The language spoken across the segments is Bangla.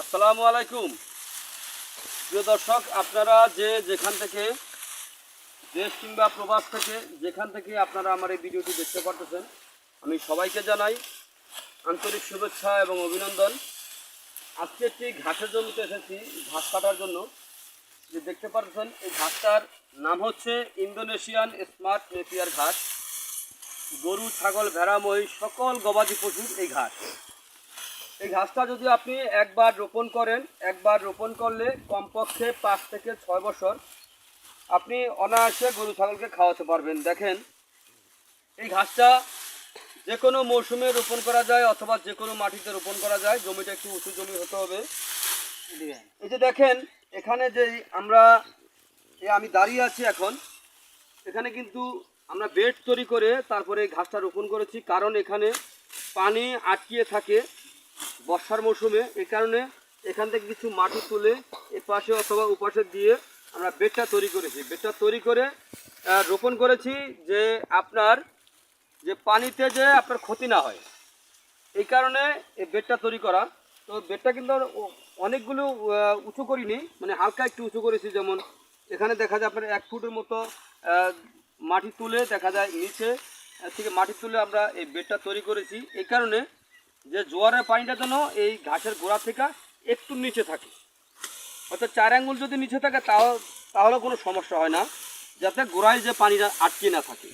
আসসালামু আলাইকুম। প্রিয় দর্শক, আপনারা যে যেখান থেকে দেশ কিংবা প্রবাস থেকে যেখান থেকে আপনারা আমার এই ভিডিওটি দেখতে পারতেছেন, আমি সবাইকে জানাই আন্তরিক শুভেচ্ছা এবং অভিনন্দন। আজকে একটি ঘাসের জমিতে এসেছি, ঘাস কাটার জন্য। যে দেখতে পাচ্ছেন এই ঘাসটার নাম হচ্ছে ইন্দোনেশিয়ান স্মার্ট নেপিয়ার ঘাস। গরু, ছাগল, ভেড়া, মহিষ, সকল গবাদি পশুর এই ঘাস। এই ঘাসটা যদি আপনি একবার রোপণ করেন একবার রোপণ করলে কমপক্ষে পাঁচ থেকে ছয় বছর আপনি অনায়াসে গরু ছাগলকে খাওয়াতে পারবেন। দেখেন এই ঘাসটা যে কোনো মৌসুমে রোপণ করা যায় অথবা যে কোনো মাটিতে রোপণ করা যায়। জমিটা একটু উঁচু জমি হতে হবে। এই যে দেখেন এখানে যে আমরা আমি দাঁড়িয়ে আছি এখন এখানে কিন্তু আমরা বেড তৈরি করে তারপরে এই ঘাসটা রোপণ করেছি। কারণ এখানে পানি আটকিয়ে থাকে। বর্ষার মৌসুমে এই কারণে এখান থেকে কিছু মাটি তুলে এ পাশে অথবা উপাশে দিয়ে আমরা বেডটা তৈরি করেছি। বেডটা তৈরি করে রোপণ করেছি যে আপনার, যে পানিতে যে আপনার ক্ষতি না হয়। এই কারণে এই বেডটা তৈরি করা। তো বেডটা কিন্তু অনেকগুলো উঁচু করিনি মানে হালকা একটু উঁচু করেছি। যেমন এখানে দেখা যায় আপনার এক ফুটের মতো মাটি তুলে দেখা যায় নিচে থেকে মাটি তুলে আমরা এই বেডটা তৈরি করেছি। এই কারণে যে জোয়ারের পানিটা যেন এই ঘাসের গোড়া থেকে একটু নিচে থাকে। অর্থাৎ চার আঙ্গুল যদি নিচে থাকে, তাও তাহলে কোনো সমস্যা হয় না, যাতে গোড়ায় যে পানিটা আটকে না থাকে।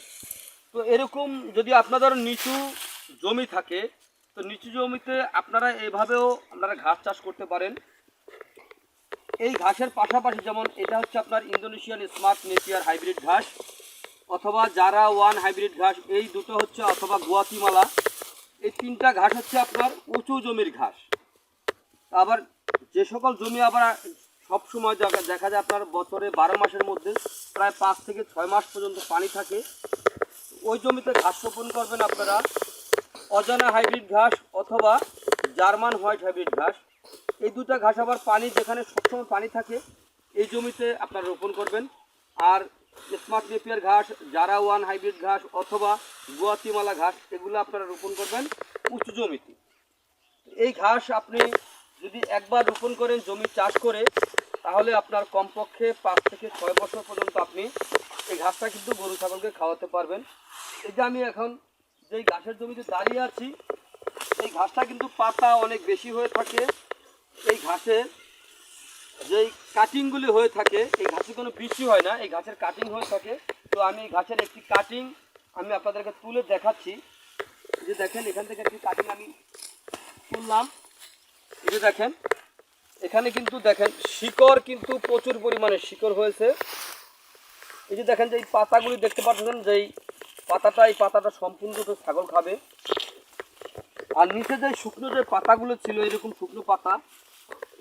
তো এরকম যদি আপনাদের নিচু জমি থাকে, তো নিচু জমিতে আপনারা এইভাবেও আপনারা ঘাস চাষ করতে পারেন। এই ঘাসের পাশাপাশি যেমন এটা হচ্ছে আপনার ইন্দোনেশিয়ান স্মার্ট নেপিয়ার হাইব্রিড ঘাস, অথবা জারা ওয়ান হাইব্রিড ঘাস, এই দুটো হচ্ছে অথবা গুয়াতিমালা। এই তিনটা ঘাস হচ্ছে আপনার উঁচু জমির ঘাস। আবার যে সকল জমি আবার সব সময় দেখা দেখা যায় আপনার বছরে বারো মাসের মধ্যে প্রায় পাঁচ থেকে ছয় মাস পর্যন্ত পানি থাকে। ওই জমিতে ঘাস রোপণ করবেন আপনারা অজানা হাইব্রিড ঘাস অথবা জার্মান হোয়াইট হাইব্রিড ঘাস। এই দুটা ঘাস আবার পানি যেখানে সবসময় পানি থাকে, এই জমিতে আপনারা রোপণ করবেন। আর স্মার্ট নেপিয়ার ঘাস, জারা ওয়ান হাইব্রিড ঘাস অথবা গুয়াতিমালা ঘাস, এগুলো আপনারা রোপণ করবেন উঁচু জমিতে। এই ঘাস আপনি যদি একবার রোপণ করেন, জমি চাষ করে, তাহলে আপনার কমপক্ষে পাঁচ থেকে ছয় বছর পর্যন্ত আপনি এই ঘাসটা কিন্তু গরু, ছাগলকে খাওয়াতে পারবেন। এই যে আমি এখন যেই ঘাসের জমিতে দাঁড়িয়ে আছি, এই ঘাসটা কিন্তু পাতা অনেক বেশি হয়ে থাকে। এই ঘাসের যেই কাটিংগুলি হয়ে থাকে, এই ঘাসে কোনো বৃষ্টি হয় না, এই ঘাসের কাটিং হয়ে থাকে। তো আমি এই ঘাসের একটি কাটিং আমি আপনাদেরকে তুলে দেখাচ্ছি। যে দেখেন, এখান থেকে একটি কাটিং আমি তুললাম। এই যে দেখেন, এখানে কিন্তু দেখেন, শিকড় কিন্তু প্রচুর পরিমাণে শিকড় হয়েছে। এই যে দেখেন যে এই পাতাগুলি দেখতে পাচ্ছেন যে এই পাতাটা এই পাতাটা সম্পূর্ণ তো ছাগল খাবে। আর নিচে যে শুকনো যে পাতাগুলো ছিল, এরকম শুকনো পাতা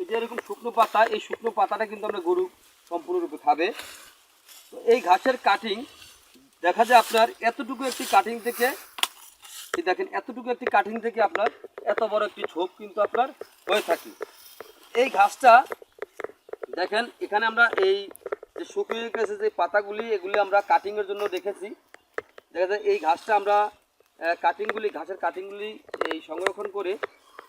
এই যে এরকম শুকনো পাতা, এই শুকনো পাতাটা কিন্তু আমরা গরু সম্পূর্ণরূপে খাবে। তো এই ঘাসের কাটিং দেখা যায় আপনার এতটুকু একটি কাটিং থেকে, এই দেখেন, এতটুকু একটি কাটিং থেকে আপনার এত বড় একটি ঝোপ কিন্তু আপনার হয়ে থাকে। এই ঘাসটা, দেখেন, এখানে আমরা এই যে শুকিয়ে গেছে যে পাতাগুলি, এগুলি আমরা কাটিংয়ের জন্য রেখেছি দেখা যায় এই ঘাসটা আমরা কাটিংগুলি ঘাসের কাটিংগুলি এই সংরক্ষণ করে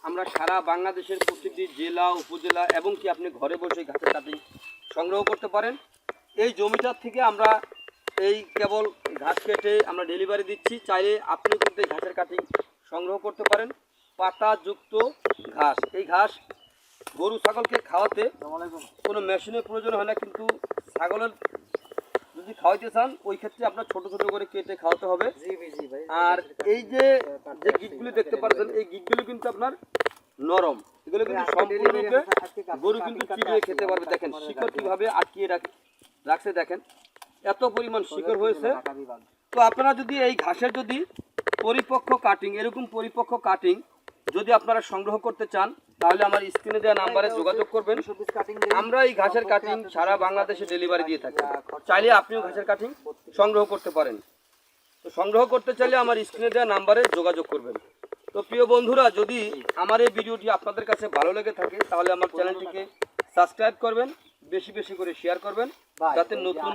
আমরা সারা বাংলাদেশের প্রতিটি জেলা উপজেলা এবং কি আপনি ঘরে বসে ঘাসের কাটিং সংগ্রহ করতে পারেন। এই জমিটার থেকে আমরা এই কেবল ঘাস কেটে আমরা ডেলিভারি দিচ্ছি। চাইলে আপনি কিন্তু এই ঘাসের কাটিং সংগ্রহ করতে পারেন। পাতাযুক্ত ঘাস। এই ঘাস গরু ছাগলকে খাওয়াতে কোনো মেশিনের প্রয়োজন হয় না কিন্তু ছাগলের যদি খাওয়াইতে চান ওই ক্ষেত্রে আপনার ছোট ছোট করে কেটে খাওয়াতে হবে। আর এই যে যে গিটগুলি দেখতে পাচ্ছেন এই গিটগুলি কিন্তু আপনার নরম। এগুলো কিন্তু সম্পূর্ণরূপে গরু কিন্তু চিবিয়ে খেতে পারবে। দেখেন শিকড় কীভাবে আটকিয়ে রাখ রাখছে দেখেন এত পরিমাণ শিকড় হয়েছে। তো আপনারা যদি এই ঘাসের যদি পরিপক্ক কাটিং এরকম পরিপক্ক কাটিং যদি আপনারা সংগ্রহ করতে চান তাহলে আমার স্ক্রিনে দেওয়া নাম্বারে যোগাযোগ করবেন। আমরা এই ঘাসের কাটিং সারা বাংলাদেশে ডেলিভারি দিয়ে থাকি। চাইলে আপনিও ঘাসের কাটিং সংগ্রহ করতে পারেন। তো সংগ্রহ করতে চাইলে আমার স্ক্রিনে দেওয়া নাম্বারে যোগাযোগ করবেন। তো প্রিয় বন্ধুরা যদি আমার এই ভিডিওটি আপনাদের কাছে ভালো লেগে থাকে তাহলে আমার চ্যানেলটিকে সাবস্ক্রাইব করবেন বেশি বেশি করে শেয়ার করবেন যাতে নতুন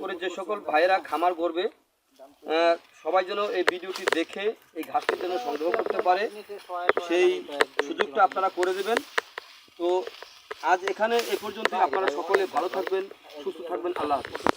করে যে সকল ভাইয়েরা খামার করবে সবাই যেন এই ভিডিওটি দেখে এই ঘাসটি যেন সংগ্রহ করতে পারে, সেই সুযোগটা আপনারা করে দেবেন। তো আজ এখানে এ পর্যন্ত আপনারা সকলে ভালো থাকবেন, সুস্থ থাকবেন। আল্লাহ হাফেজ।